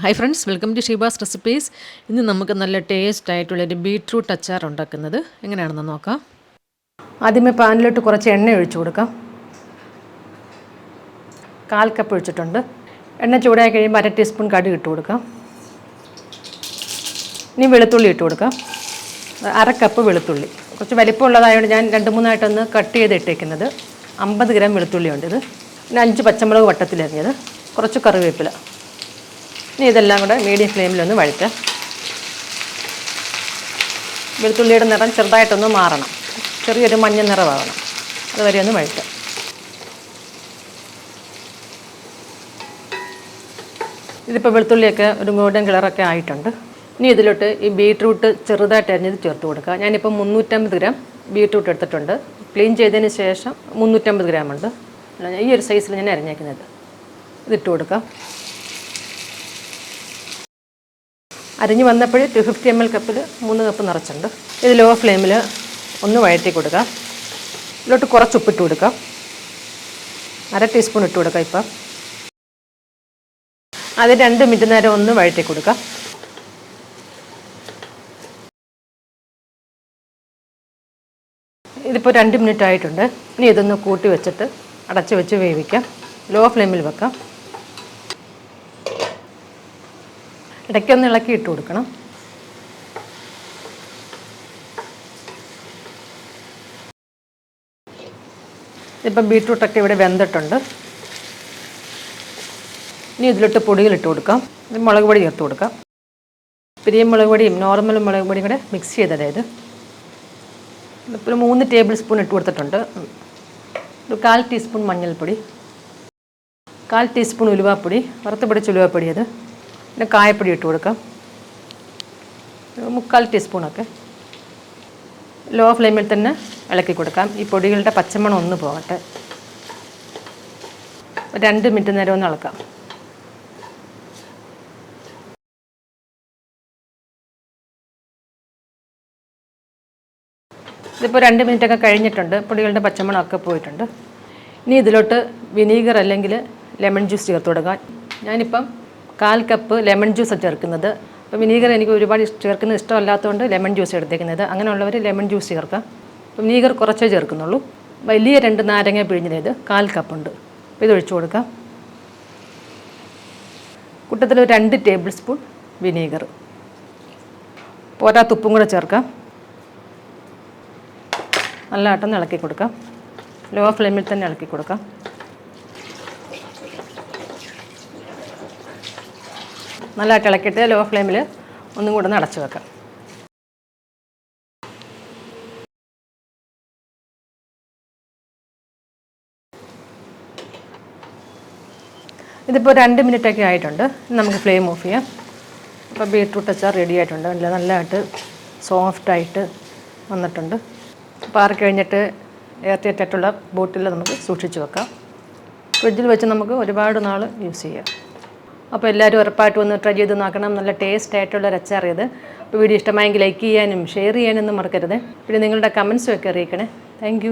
Hi friends welcome to Sheeba's recipes ഇന്ന് നമുക്ക് നല്ല ടേസ്റ്റ് ആയിട്ടുള്ളൊരു ബീട്രൂട്ട് അച്ചാർ ഉണ്ടാക്കുന്നത് എങ്ങനെയാണെന്ന് നോക്കാം. ആദ്യമേ പാനിലോട്ട് കുറച്ച് എണ്ണ ഒഴിച്ചു കൊടുക്കാം. കാൽ കപ്പ് ഒഴിച്ചിട്ടുണ്ട്. എണ്ണ ചൂടായി കഴിയുമ്പോൾ അര ടീസ്പൂൺ കടുക് ഇട്ട് കൊടുക്കാം. ഇനി വെളുത്തുള്ളി ഇട്ട് കൊടുക്കാം. അര കപ്പ് വെളുത്തുള്ളി. കുറച്ച് വലിപ്പമുള്ളതായതുകൊണ്ട് ഞാൻ രണ്ട് മൂന്നായിട്ടൊന്ന് കട്ട് ചെയ്ത് ഇട്ടേക്കുന്നത്. അമ്പത് ഗ്രാം വെളുത്തുള്ളിയുണ്ട് ഇത്. പിന്നെ അഞ്ച് പച്ചമുളക് വട്ടത്തിലരിഞ്ഞത് കുറച്ച് കറിവേപ്പില. ഇനി ഇതെല്ലാം കൂടെ മീഡിയം ഫ്ലെയിമിലൊന്ന് വഴറ്റാം. വെളുത്തുള്ളിയുടെ നിറം ചെറുതായിട്ടൊന്ന് മാറണം. ചെറിയൊരു മഞ്ഞ നിറമാകണം അതുവരെ ഒന്ന് വഴറ്റാം. ഇതിപ്പോൾ വെളുത്തുള്ളിയൊക്കെ ഒരു ഗോൾഡൻ കളറൊക്കെ ആയിട്ടുണ്ട്. ഇനി ഇതിലോട്ട് ഈ ബീട്രൂട്ട് ചെറുതായിട്ട് അരിഞ്ഞത് ചേർത്ത് കൊടുക്കുക. ഞാനിപ്പോൾ മുന്നൂറ്റമ്പത് ഗ്രാം ബീട്രൂട്ട് എടുത്തിട്ടുണ്ട്. ക്ലീൻ ചെയ്തതിന് ശേഷം മുന്നൂറ്റമ്പത് ഗ്രാം ഉണ്ട്. ഈ ഒരു സൈസിൽ ഞാൻ അരിഞ്ഞേക്കുന്നത്. ഇതിട്ട് കൊടുക്കാം. അരിഞ്ഞ് വന്നപ്പോൾ ടു ഫിഫ്റ്റി എം എൽ കപ്പിൽ മൂന്ന് കപ്പ് നിറച്ചുണ്ട് ഇത് ലോ ഫ്ലെയിമിൽ ഒന്ന് വഴറ്റി കൊടുക്കാം. ഇതിലോട്ട് കുറച്ച് ഉപ്പിട്ട് കൊടുക്കാം. അര ടീസ്പൂൺ ഇട്ട് കൊടുക്കാം ഇപ്പം. അത് രണ്ട് മിനിറ്റ് നേരം ഒന്ന് വഴറ്റി കൊടുക്കാം. ഇതിപ്പോൾ രണ്ട് മിനിറ്റ് ആയിട്ടുണ്ട്. ഇനി ഇതൊന്ന് കൂട്ടി വെച്ചിട്ട് അടച്ച് വെച്ച് വേവിക്കാം. ലോ ഫ്ലെയിമിൽ വെക്കാം. ഇടയ്ക്കൊന്ന് ഇളക്കി ഇട്ട് കൊടുക്കണം. ഇപ്പം ബീട്രൂട്ടൊക്കെ ഇവിടെ വെന്തിട്ടുണ്ട്. ഇനി ഇതിലിട്ട് പൊടിയിലിട്ട് കൊടുക്കാം. മുളക് പൊടി ചേർത്ത് കൊടുക്കാം. പിരിയൻ മുളക് പൊടിയും നോർമൽ മുളക് പൊടിയും കൂടെ മിക്സ് ചെയ്തതായത് ഇപ്പോൾ മൂന്ന് ടേബിൾ സ്പൂൺ ഇട്ട് കൊടുത്തിട്ടുണ്ട്. ഒരു കാൽ ടീസ്പൂൺ മഞ്ഞൾപ്പൊടി കാൽ ടീസ്പൂൺ ഉലുവാപ്പൊടി വറുത്ത് പിടിച്ച ഉലുവാപ്പൊടി അത് പിന്നെ കായപ്പൊടി ഇട്ട് കൊടുക്കാം. മുക്കാൽ ടീസ്പൂണൊക്കെ ലോ ഫ്ലെയിമിൽ തന്നെ ഇളക്കി കൊടുക്കാം. ഈ പൊടികളുടെ പച്ചമണം ഒന്ന് പോകട്ടെ. രണ്ട് മിനിറ്റ് നേരം ഒന്ന് ഇളക്കാം. ഇതിപ്പോൾ രണ്ട് മിനിറ്റൊക്കെ കഴിഞ്ഞിട്ടുണ്ട്. പൊടികളുടെ പച്ചമണമൊക്കെ പോയിട്ടുണ്ട്. ഇനി ഇതിലോട്ട് വിനീഗർ അല്ലെങ്കിൽ ലെമൺ ജ്യൂസ് ചേർത്ത് കൊടുക്കാം. ഞാനിപ്പം കാൽ കപ്പ് ലെമൺ ജ്യൂസ് ചേർക്കുന്നത്. അപ്പോൾ വിനീഗർ എനിക്ക് ഒരുപാട് ചേർക്കുന്നത് ഇഷ്ടമല്ലാത്തതുകൊണ്ട് ലെമൺ ജ്യൂസ് എടുത്തേക്കുന്നത്. അങ്ങനെയുള്ളവർ ലെമൺ ജ്യൂസ് ചേർക്കാം. അപ്പോൾ വിനീഗർ കുറച്ചേ ചേർക്കുന്നുള്ളൂ. വലിയ രണ്ട് നാരങ്ങ പിഴിഞ്ഞത് കാൽ കപ്പുണ്ട് അപ്പോൾ ഇത് ഒഴിച്ചു കൊടുക്കാം. കൂട്ടത്തിൽ രണ്ട് ടേബിൾ സ്പൂൺ വിനീഗർ പോരാത്ത ഉപ്പും കൂടെ ചേർക്കാം. നല്ലതായിട്ടൊന്ന് ഇളക്കി കൊടുക്കാം. ലോ ഫ്ലെയിമിൽ തന്നെ ഇളക്കി കൊടുക്കാം. നല്ലതായിട്ട് ഇളക്കിയിട്ട് ലോ ഫ്ലെയിമിൽ ഒന്നും കൂടെ ഒന്ന് അടച്ചു വെക്കാം. ഇതിപ്പോൾ രണ്ട് മിനിറ്റൊക്കെ ആയിട്ടുണ്ട്. നമുക്ക് ഫ്ലെയിം ഓഫ് ചെയ്യാം. അപ്പോൾ ബീട്രൂട്ട് അച്ചാർ റെഡി ആയിട്ടുണ്ട്. നല്ല നല്ലതായിട്ട് സോഫ്റ്റായിട്ട് വന്നിട്ടുണ്ട്. അപ്പോൾ ആറി കഴിഞ്ഞിട്ട് എയർറ്റൈറ്റായിട്ടുള്ള ബോട്ടിൽ നമുക്ക് സൂക്ഷിച്ച് വെക്കാം. ഫ്രിഡ്ജിൽ വെച്ച് നമുക്ക് ഒരുപാട് നാൾ യൂസ് ചെയ്യാം. അപ്പോൾ എല്ലാവരും ഉറപ്പായിട്ട് ഒന്ന് ട്രൈ ചെയ്ത് നോക്കണം. നല്ല ടേസ്റ്റ് ആയിട്ടുള്ള ഒരു അച്ചാർ ഇത്. അപ്പോൾ വീഡിയോ ഇഷ്ടമായെങ്കിൽ ലൈക്ക് ചെയ്യാനും ഷെയർ ചെയ്യാനൊന്നും മറക്കരുത്. പിന്നെ നിങ്ങളുടെ കമൻസും ഒക്കെ അറിയിക്കണേ. താങ്ക്